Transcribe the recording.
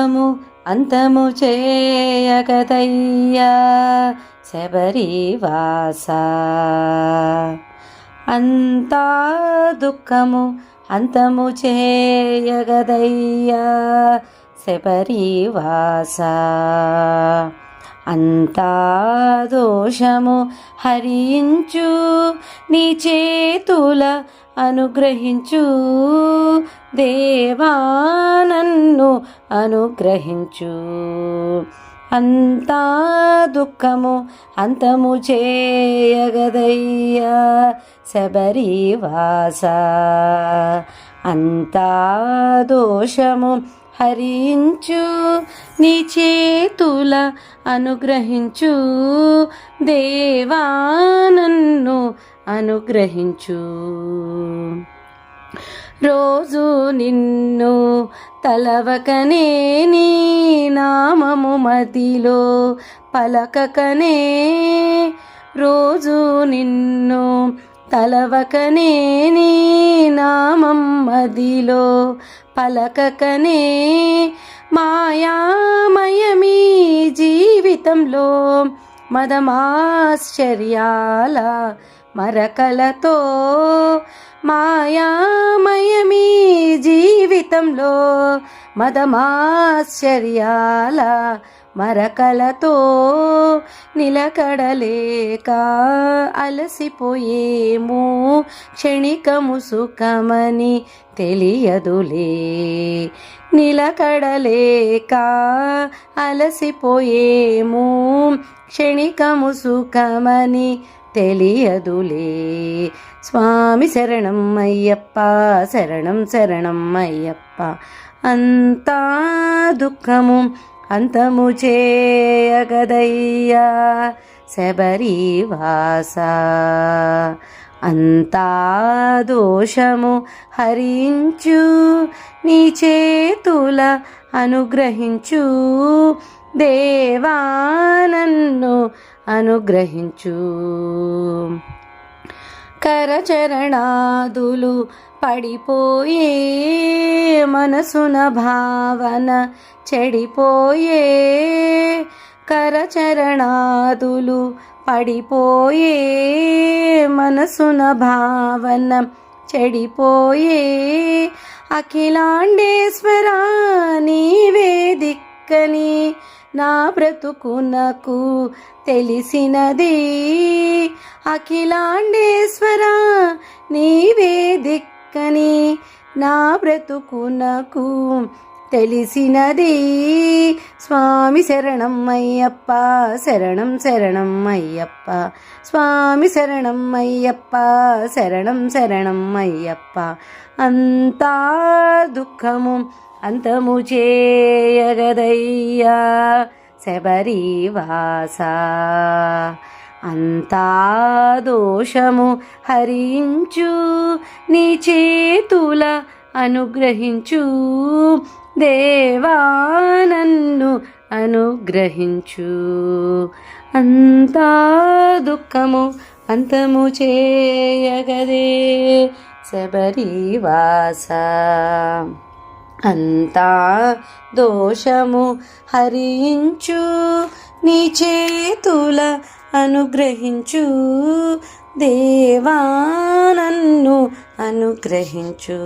దుఃఖము అంతము చేయగదయ్యా. శబరివాస అంతా దుఃఖము అంతము చేయగదయ్యా. శబరివాస అంతా దోషము హరించు నీ చేతుల అనుగ్రహించు. దేవా నన్ను అనుగ్రహించు. అంతా దుఃఖము అంతము చేయగదయ్యా శబరివాస అంతా దోషము హరించు నీ చేతుల అనుగ్రహించు. దేవా నన్ను అనుగ్రహించు. రోజు నిన్ను తలవకనే నీ నామము మదిలో పలకకనే. రోజు నిన్ను తలవకనే నీ నా మదిలో పలకకనే మాయామయమీ జీవితంలో మదమాశ్చర్యాల మరకలతో మాయామయమీ జీవితంలో మదమాశ్చర్యాల మరకలతో నిలకడలేక అలసిపోయేము క్షణికము సుఖమని తెలియదులే. నిలకడలేక అలసిపోయేము క్షణికము సుఖమని తెలియదులే. స్వామి శరణం అయ్యప్ప శరణం శరణం అయ్యప్ప. అంతా దుఃఖము అంతము చేయగదయ్యా. శబరివాస అంతా దోషము హరించు నీ చేతుల అనుగ్రహించు. దేవా నన్ను అనుగ్రహించు. కరచరణాదులు పడిపోయే మనసున భావన చెడిపోయే కరచరణాదులు పడిపోయే మనసున భావన చెడిపోయే అఖిలాండేశ్వరా నీవే దిక్కని నా బ్రతుకునకు తెలిసినది. అఖిలాండేశ్వర నీవే దిక్కని నా బ్రతుకునకు తెలిసినది స్వామి శరణం అయ్యప్ప శరణం శరణం అయ్యప్ప. స్వామి శరణం అయ్యప్ప శరణం శరణం అయ్యప్ప. అంతా దుఃఖము అంతము చేయగదయ్యా శబరివాస అంతా దోషము హరించు నీ చేతుల అనుగ్రహించు. దేవా నన్ను అనుగ్రహించు. అంతా దుఃఖము అంతము చేయగదే శబరివాస అంతా దోషము హరించు. నీ చేతుల అనుగ్రహించు. దేవా నన్ను అనుగ్రహించు.